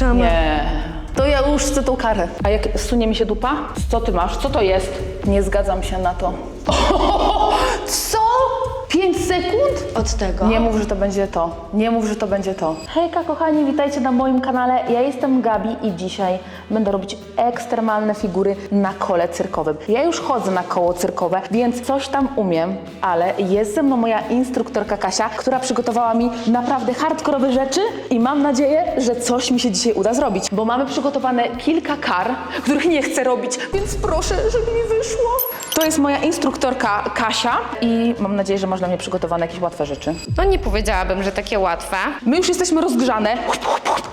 Nie. To ja już chcę tą karę. A jak sunie mi się dupa? Co ty masz? Co to jest? Nie zgadzam się na to. Co? 5 sekund? Od tego. Nie mów, że to będzie to. Nie mów, że to będzie to. Hejka kochani, witajcie na moim kanale. Ja jestem Gabi i dzisiaj będę robić ekstremalne figury na kole cyrkowym. Ja już chodzę na koło cyrkowe, więc coś tam umiem, ale jest ze mną moja instruktorka Kasia, która przygotowała mi naprawdę hardkorowe rzeczy i mam nadzieję, że coś mi się dzisiaj uda zrobić, bo mamy przygotowane kilka kar, których nie chcę robić, więc proszę, żeby mi wyszło. To jest moja instruktorka Kasia i mam nadzieję, że masz mnie przygotowane jakieś łatwe rzeczy. No nie powiedziałabym, że takie łatwe. My już jesteśmy rozgrzane,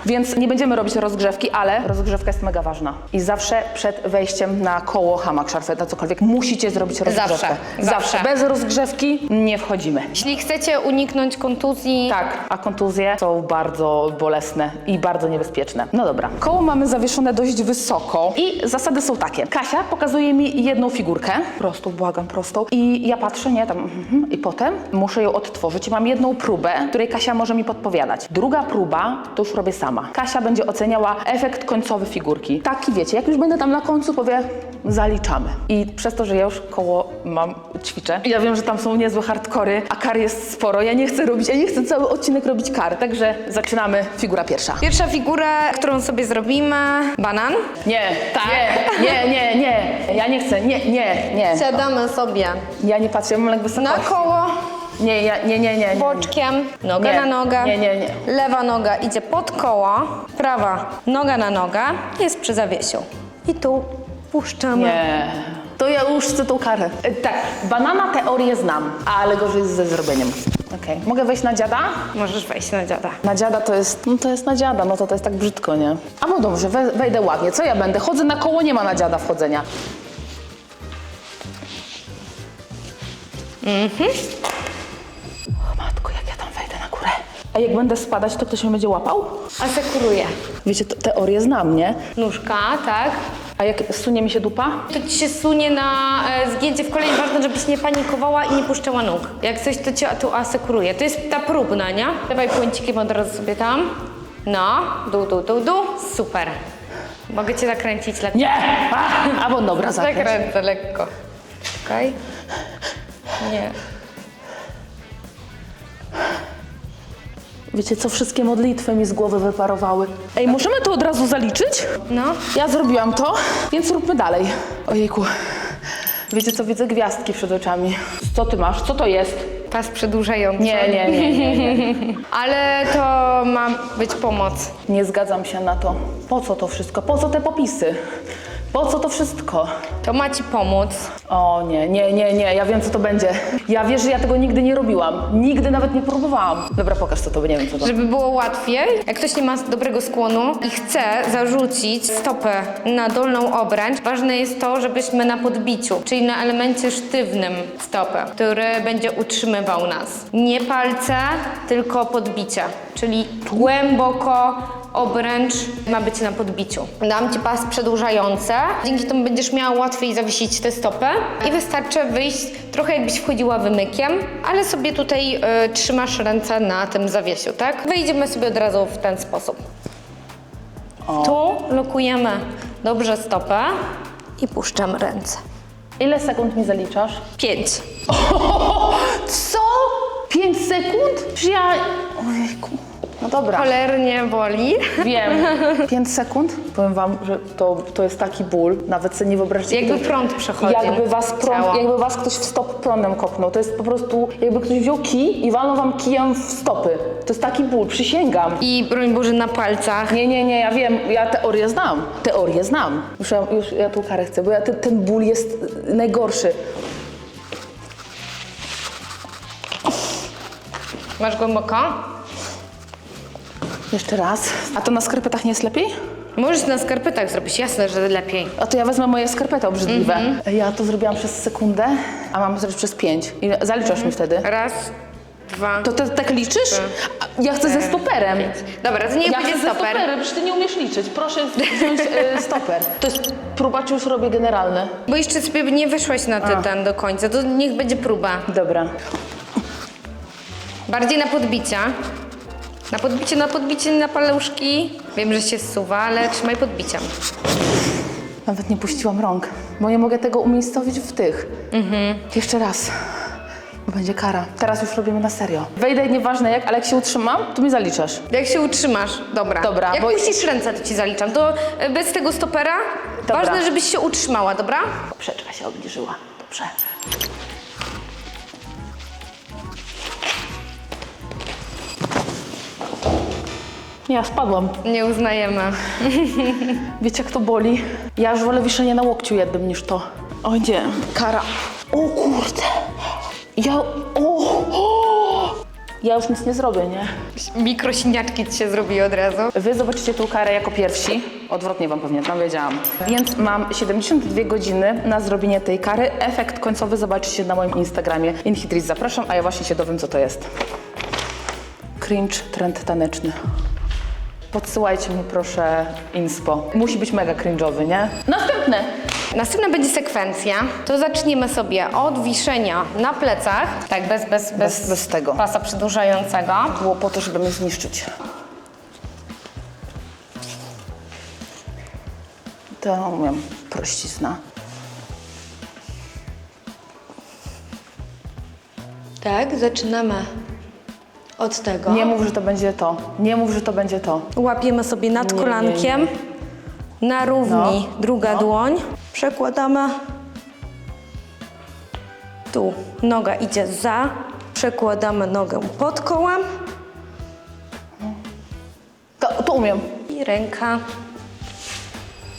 więc nie będziemy robić rozgrzewki, ale rozgrzewka jest mega ważna. I zawsze przed wejściem na koło hamak, szarfet, na cokolwiek, musicie zrobić rozgrzewkę. Zawsze, zawsze. Bez rozgrzewki nie wchodzimy. Jeśli chcecie uniknąć kontuzji, Tak, a kontuzje są bardzo bolesne i bardzo niebezpieczne. No dobra. Koło mamy zawieszone dość wysoko i zasady są takie. Kasia pokazuje mi jedną figurkę, prostą, błagam, prostą i ja patrzę, nie, tam, mhm, i potem muszę ją odtworzyć i mam jedną próbę, której Kasia może mi podpowiadać. Druga próba to już robię sama. Kasia będzie oceniała efekt końcowy figurki. Taki wiecie, jak już będę tam na końcu, powie zaliczamy. I przez to, że ja już koło mam, ćwiczę, ja wiem, że tam są niezłe hardkory, a kar jest sporo. Ja nie chcę robić, ja nie chcę cały odcinek robić kar. Także zaczynamy, figura pierwsza. pierwsza figura, którą sobie zrobimy, banan. Nie, Tak. nie, nie, nie, nie. Ja nie chcę, nie, nie, nie. Siadamy sobie Ja nie patrzę, ja mam lęk na koło, Nie, ja, nie, nie, nie. nie. boczkiem, noga Nie. na nogę. Nie, nie, nie. Lewa noga idzie pod koło, prawa noga na nogę jest przy zawiesiu. I tu puszczamy. Nie. To ja już chcę tą karę. E, Tak, banana teorię znam, ale gorzej jest ze zrobieniem. Okej, mogę wejść na dziada? Możesz wejść na dziada. Na dziada to jest, no to jest na dziada, no to to jest tak brzydko, nie? A no dobrze, we, wejdę ładnie, co ja będę? Chodzę na koło, nie ma na dziada wchodzenia. A jak będę spadać, to ktoś mnie będzie łapał? Asekuruję. Wiecie, to, teorię znam, nie? Nóżka, tak. A jak sunie mi się dupa? To ci się sunie na e, zgięcie w kolei. Ważne, żebyś nie panikowała i nie puszczała nóg. Jak coś, to cię tu asekuruje. To jest ta próbna, nie? Dawaj płęcikiem od razu sobie tam. No, dół, dół, dół, dół. Super. Mogę cię zakręcić lekko. Nie! A, albo dobra, zakręć. Zakręcę lekko. Czekaj. Nie. Wiecie co, wszystkie modlitwy mi z głowy wyparowały. Ej, możemy to od razu zaliczyć? No. Ja zrobiłam to, więc róbmy dalej. Ojejku. Wiecie co, widzę gwiazdki przed oczami. Co ty masz? Co to jest? Pas przedłużający. Nie, nie, nie, nie, nie. Ale to ma być pomoc. Nie zgadzam się na to. Po co to wszystko? Po co te popisy? Po co to wszystko? To ma ci pomóc. O nie, nie, nie, nie, ja wiem co to będzie. Ja wiesz, że ja tego nigdy nie robiłam. Nigdy nawet nie próbowałam. Dobra, pokaż co to, bo nie wiem co to. Żeby było łatwiej, jak ktoś nie ma dobrego skłonu i chce zarzucić stopę na dolną obręcz, ważne jest to, żebyśmy na podbiciu, czyli na elemencie sztywnym stopy, który będzie utrzymywał nas. Nie palce, tylko podbicie, czyli głęboko obręcz ma być na podbiciu. Dam Ci pas przedłużający, dzięki temu będziesz miała łatwiej zawiesić tę stopę i wystarczy wyjść trochę jakbyś wchodziła wymykiem, ale sobie tutaj y, trzymasz ręce na tym zawiesiu, tak? Wejdziemy sobie od razu w ten sposób. Tu lokujemy dobrze stopę i puszczamy ręce. Ile sekund mi zaliczasz? Pięć. Co? 5 sekund? Czy ja... Ojejku. No dobra. Cholernie boli. Wiem. 5 sekund? Powiem wam, że to, to jest taki ból. Nawet sobie nie wyobraźcie. Jakby to- prąd przechodził Jakby was, prąd, ciało. jakby was ktoś w stop prądem kopnął. To jest po prostu, jakby ktoś wziął kij i walnął wam kijem w stopy. To jest taki ból, przysięgam. I broń Boże na palcach. Nie, nie, nie, ja wiem, ja teorię znam. Teorię znam. Już ja, już ja tą karę chcę, bo ja, ten, ten ból jest najgorszy. Masz głęboko? Jeszcze raz. A to na skarpetach nie jest lepiej? Możesz na skarpetach zrobić, jasne, że lepiej. A to ja wezmę moje skarpety obrzydliwe. Mhm. Ja to zrobiłam przez sekundę, a mam zrobić przez pięć. I zaliczasz Mhm. mi wtedy. Raz, dwa, To ty tak liczysz? A Ja chcę ze stoperem. Dobra, to niech Ja będzie chcę ze stoper. stoperem, przecież ty nie umiesz liczyć. Proszę wziąć e, stoper. To jest próba, czy już robię generalny? Bo jeszcze sobie nie wyszłaś na ten do końca, to niech będzie próba. Dobra. Bardziej na podbicia. Na podbicie, na podbicie, na paluszki. Wiem, że się zsuwa, ale trzymaj podbiciem. Nawet nie puściłam rąk, bo nie mogę tego umiejscowić w tych. Jeszcze raz. Bo będzie kara. Teraz już robimy na serio. Wejdę nieważne jak, ale jak się utrzymam, to mi zaliczasz. Jak się utrzymasz, dobra. Dobra, Jak bo- puścisz ręce, to ci zaliczam. To e, bez tego stopera Dobra. ważne, żebyś się utrzymała, dobra? Poprzeczka się obniżyła. Dobrze. Ja spadłam. Nie uznajemy. Wiecie jak to boli? Ja już wolę wiszenie na łokciu jednym niż to. O nie, kara. O kurde. Ja, o, o. Ja już nic nie zrobię, nie? Mikrosiniaczki ci się zrobi od razu. Wy zobaczycie tą karę jako pierwsi. Odwrotnie wam pamiętam, wiedziałam. Więc mam 72 godziny na zrobienie tej kary. Efekt końcowy zobaczycie na moim Instagramie. Inhitris zapraszam, a ja właśnie się dowiem, co to jest. Cringe, trend taneczny. Podsyłajcie mi proszę inspo. Musi być mega cringe'owy, nie? Następne. Następna będzie sekwencja. To zaczniemy sobie od wiszenia na plecach. Tak, bez, bez, bez, Bez- bez tego. pasa przedłużającego. Było po to, żeby mnie zniszczyć. To umiem. Prościzna. Tak, zaczynamy od tego. Nie mów, że to będzie to. Nie mów, że to będzie to. Łapiemy sobie nad Nie, nie, kolankiem. Na równi No. druga No. dłoń. Przekładamy. Tu noga idzie za. Przekładamy nogę pod kołem To, to umiem. i ręka.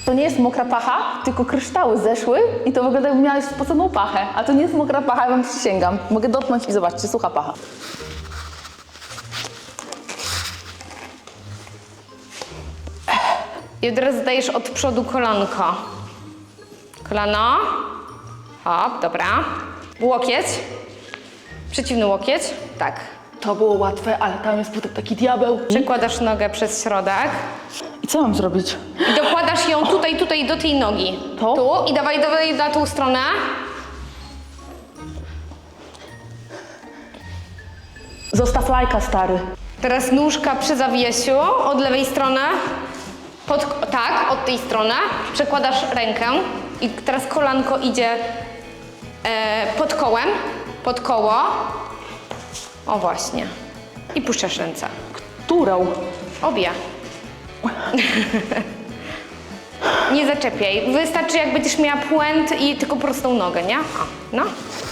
To nie jest mokra pacha, tylko kryształy zeszły i to wygląda jakby miałeś spoconą pachę. A to nie jest mokra pacha, ja wam przysięgam. Mogę dotknąć i zobaczcie, sucha pacha. I od razu dajesz od przodu kolanko. Kolano. Hop, dobra. Łokieć. Przeciwny łokieć. Tak. To było łatwe, ale tam jest potem taki diabeł. Przekładasz nogę przez środek. I co mam zrobić? I dokładasz ją tutaj, tutaj do tej nogi. To? Tu i dawaj, dawaj na tą stronę. Zostaw lajka, stary. Teraz nóżka przy zawiesiu od lewej strony. Pod, tak, od tej strony. Przekładasz rękę i teraz kolanko idzie e, pod kołem, pod koło. O właśnie. I puszczasz ręce. Którą? Obie. Nie zaczepiaj. Wystarczy jak będziesz miała płęt i tylko prostą nogę, nie? O, no,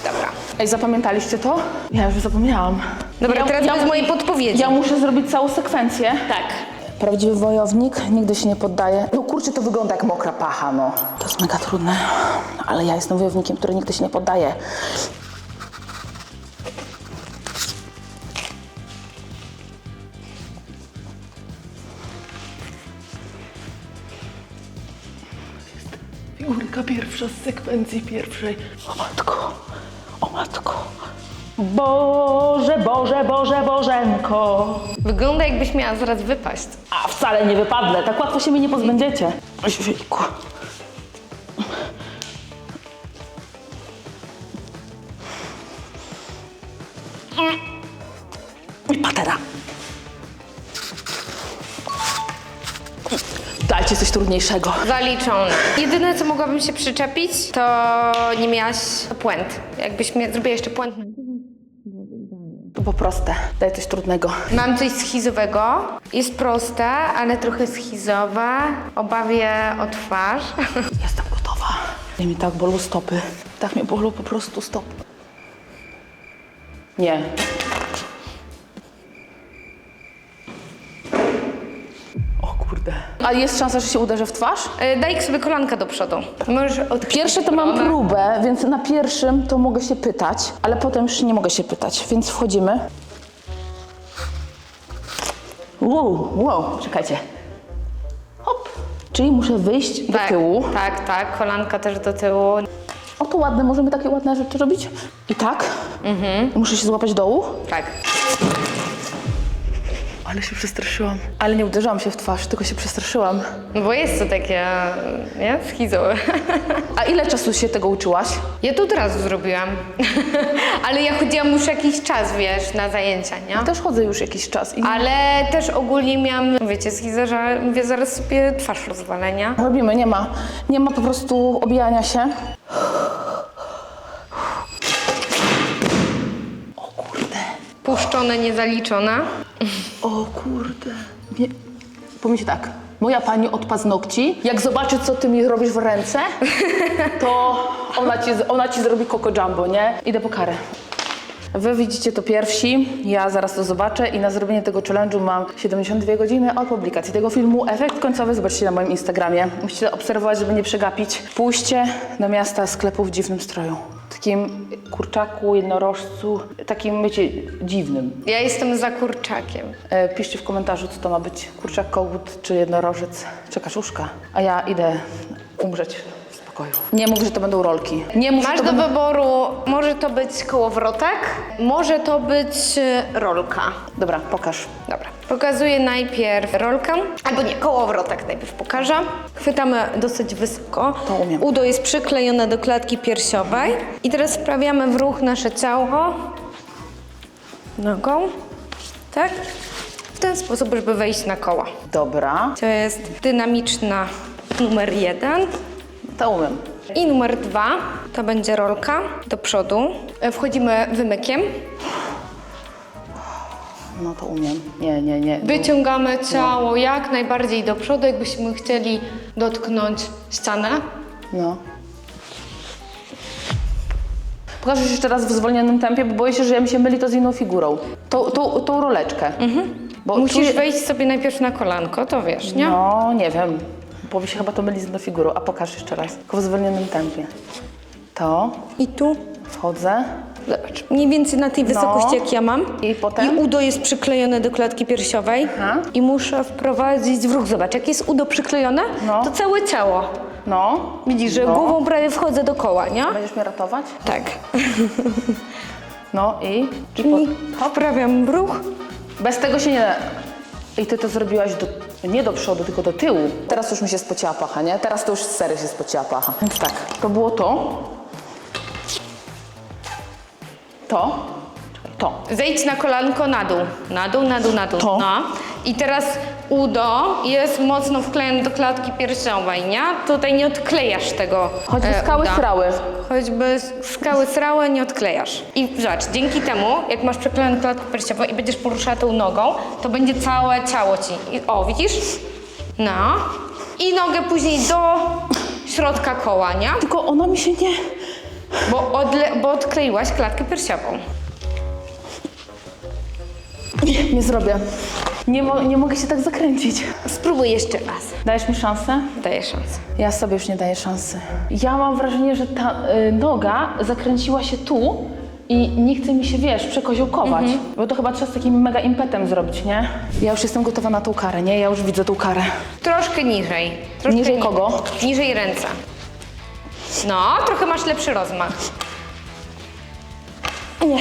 dobra. Ej, zapamiętaliście to? Ja już zapomniałam. Dobra, ja, teraz ja, bez mojej podpowiedzi. Ja muszę zrobić całą sekwencję. Tak. Prawdziwy wojownik nigdy się nie poddaje. No kurczę, to wygląda jak mokra pacha, no. To jest mega trudne, ale ja jestem wojownikiem, który nigdy się nie poddaje. Figurka pierwsza z sekwencji pierwszej. O matko, o matko. Boże, Boże, Boże, Bożenko. Wygląda jakbyś miała zaraz wypaść. A wcale nie wypadnę, tak łatwo się mnie nie pozbędziecie. Ojejku. I patera. Dajcie coś trudniejszego. Zaliczone. Jedyne, co mogłabym się przyczepić, to nie miałaś płęt. Jakbyś mia- zrobiła jeszcze płęt. To po proste. Daj coś trudnego. Mam coś schizowego. Jest proste, ale trochę schizowe. Obawię o twarz. Jestem gotowa. Nie mi tak bolą stopy. Tak mnie bolą po prostu stopy. Nie. O kurde. A jest szansa, że się uderzę w twarz? E, Daj sobie kolanka do przodu. Możesz odchylić Pierwsze to mam próbę, więc na pierwszym to mogę się pytać, ale potem już nie mogę się pytać, więc wchodzimy. Wow, wow, czekajcie. Hop. Czyli muszę wyjść do Tak, tyłu. tak, tak. Kolanka też do tyłu. O, to ładne, możemy takie ładne rzeczy robić? I tak? Muszę się złapać dołu? Tak. Ale się przestraszyłam. Ale nie uderzyłam się w twarz, tylko się przestraszyłam. No Bo jest to takie, nie? Schizowe. A ile czasu się tego uczyłaś? Ja to od razu zrobiłam. Ale ja chodziłam już jakiś czas, wiesz, na zajęcia, nie? Też chodzę już jakiś czas i Ale też ogólnie miałam, wiecie, schizę, że mówię, zaraz sobie twarz rozwalę, nie? robimy, nie ma. Nie ma po prostu obijania się. Puszczone, niezaliczone. O kurde. Nie. Powiem ci tak. Moja pani od paznokci, jak zobaczy, co ty mi robisz w ręce, to ona ci, ona ci zrobi Coco Jumbo, nie? Idę po karę. Wy widzicie to pierwsi, ja zaraz to zobaczę i na zrobienie tego challenge'u mam 72 godziny od publikacji tego filmu. Efekt końcowy zobaczcie na moim Instagramie. Musicie obserwować, żeby nie przegapić. Pójście do miasta sklepu w dziwnym stroju. Takim kurczaku, jednorożcu, takim, wiecie, dziwnym. Ja jestem za kurczakiem. E, piszcie w komentarzu, co to ma być. Kurczak, kogut czy jednorożec, czy kaszuszka. A ja idę umrzeć w spokoju. Nie mów, że to będą rolki. Nie mów, że Masz to do będą... wyboru, może to być kołowrotek, może to być e, rolka. Dobra, pokaż. Dobra, pokazuję najpierw rolkę, albo nie, kołowrotek najpierw pokażę. Chwytamy dosyć wysoko. To umiem. Udo jest przyklejone do klatki piersiowej. I teraz sprawiamy w ruch nasze ciało nogą, tak? W ten sposób, żeby wejść na koła. Dobra, To jest dynamiczna numer jeden. To umiem. I numer dwa to będzie rolka do przodu. E, Wchodzimy wymykiem. No to umiem. Nie, nie, nie. Wyciągamy ciało jak najbardziej do przodu, jakbyśmy chcieli dotknąć ścianę. No. Pokażesz jeszcze raz w zwolnionym tempie, bo boję się, że ja mi się myli to z inną figurą. Tą, tą, tą roleczkę. Bo Musisz czuję- wejść sobie najpierw na kolanko, to wiesz, nie? No, nie wiem. Bo mi się chyba to myli z figurą. A pokaż jeszcze raz. Tylko w zwolnionym tempie. To. I tu, Wchodzę. zobacz, mniej więcej na tej wysokości jak ja mam. No. I potem? I udo jest przyklejone do klatki piersiowej. Aha. I muszę wprowadzić w ruch. Zobacz, jak jest udo przyklejone, No. to całe ciało. No. Widzisz, że No. głową prawie wchodzę do koła, nie? Będziesz mnie ratować? Tak. No i? I I po, wprawiam ruch. bez tego się nie da. I ty to zrobiłaś do, nie do przodu, tylko do tyłu. Teraz już mi się spociła pacha, nie? Teraz to już serio się spociła pacha. Więc tak, to było to. To. Czekaj, to. Zejdź na kolanko na dół. Na dół, na dół, na dół. To? No. I teraz udo jest mocno wklejone do klatki piersiowej, nie? Tutaj nie odklejasz tego Choćby e, skały uda. srały. Choćby skały srałe nie odklejasz. I zobacz, dzięki temu, jak masz przyklejoną klatkę piersiową i będziesz poruszała tą nogą, to będzie całe ciało ci. I, o, widzisz? No. I nogę później do środka koła, nie? Tylko ona mi się nie... Bo, odle, bo odkleiłaś klatkę piersiową. Nie, nie zrobię. Nie, mo- nie mogę się tak zakręcić. Spróbuj jeszcze raz. Dajesz mi szansę? Daję szansę. Ja sobie już nie daję szansy. Ja mam wrażenie, że ta y, noga zakręciła się tu i nie chce mi się, wiesz, przekoziołkować. Bo to chyba trzeba z takim mega impetem zrobić, nie? Ja już jestem gotowa na tą karę, nie? Ja już widzę tą karę. Troszkę niżej. Troszkę Niżej ni- kogo? Niżej ręce. No, trochę masz lepszy rozmach. Nie.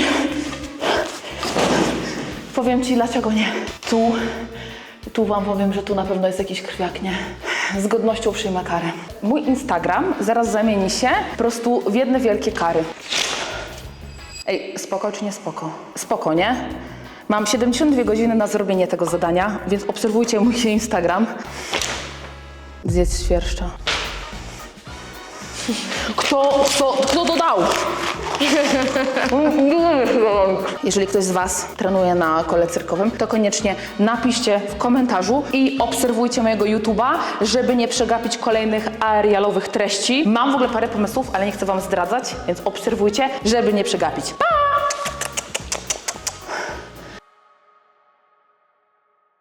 Powiem ci, dlaczego nie. Tu, tu wam powiem, że tu na pewno jest jakiś krwiak, nie? Z godnością przyjmę karę. Mój Instagram zaraz zamieni się po prostu w jedne wielkie kary. Ej, spoko czy nie spoko? Spoko, nie? Mam 72 godziny na zrobienie tego zadania, więc obserwujcie mój Instagram. Zjedz świerszcza. Kto, kto, kto to dał? Jeżeli ktoś z Was trenuje na kole cyrkowym, to koniecznie napiszcie w komentarzu i obserwujcie mojego YouTube'a, żeby nie przegapić kolejnych aerialowych treści. Mam w ogóle parę pomysłów, ale nie chcę Wam zdradzać, więc obserwujcie, żeby nie przegapić. Pa!